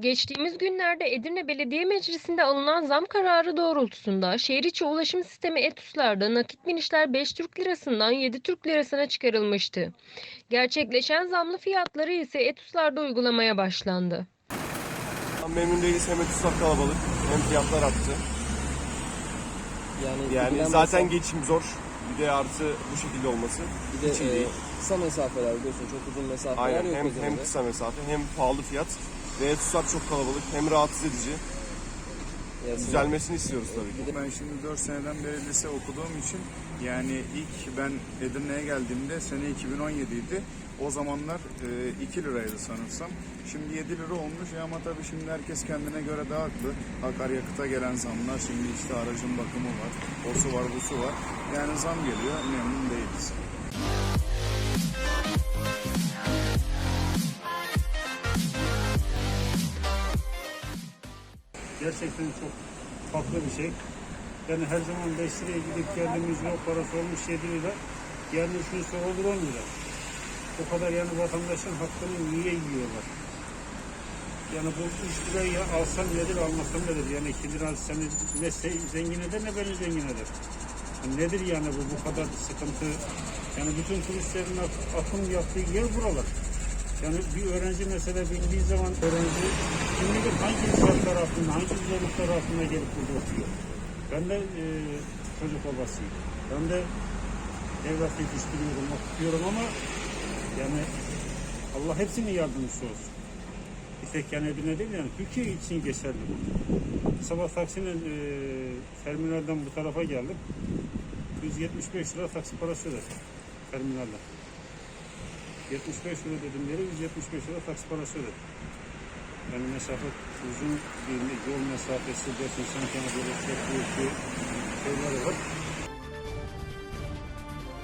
Geçtiğimiz günlerde Edirne Belediye Meclisi'nde alınan zam kararı doğrultusunda şehir içi ulaşım sistemi ETUS'larda nakit binişler 5 Türk Lirasından 7 Türk Lirasına çıkarılmıştı. Gerçekleşen zamlı fiyatları ise ETUS'larda uygulamaya başlandı. Memnun değiliz hem etuslar kalabalık hem fiyatlar arttı. Yani, Yani zaten geçim zor. Bir de artı bu şekilde olması. bir de için e, değil. kısa mesafeler biliyorsun çok uzun mesafeler Aynen yok hem, hem kısa mesafe hem pahalı fiyat. Ve etuslar çok kalabalık hem rahatsız edici. Düzelmesini istiyoruz tabii ki. Ben şimdi 4 seneden beri lise okuduğum için yani ilk ben Edirne'ye geldiğimde sene 2017 idi. O zamanlar e, 2 liraydı sanırsam. Şimdi 7 lira olmuş E ama tabii şimdi herkes kendine göre daha haklı. Akaryakıta gelen zamlar şimdi işte aracın bakımı var. O su var bu su var. Yani zam geliyor memnun değiliz. Gerçekten çok farklı bir şey. Yani her zaman 5 liraya gidip geldiğimiz yol parası olmuş 7 lira. Yani şu sorulur 10 lira. O kadar yani vatandaşın hakkını niye yiyorlar? Yani bu 3 lirayı alsam nedir almasam nedir? Yani 2 lira seni ne zengin eder ne beni zengin eder. Yani nedir yani bu bu kadar sıkıntı? Yani bütün turistlerin ak- akım yaptığı yer buralar. Yani bir öğrenci mesela bindiği zaman öğrenci kim bilir hangi şartlar altında, hangi zorluklar altında gelip burada okuyor. Ben de e, çocuk babasıyım. Ben de evlat yetiştiriyorum, okutuyorum ama yani Allah hepsinin yardımcısı olsun. Bir yani Edirne değil yani Türkiye için geçerli bu. Sabah taksinin e, terminalden bu tarafa geldim. 175 lira taksi parası ödedim terminalden. 75 lira dedim yere 175 lira taksi parası ödedim. Yani mesafe uzun bir yol mesafesi dersin sanki böyle çok büyük bir şeyler var.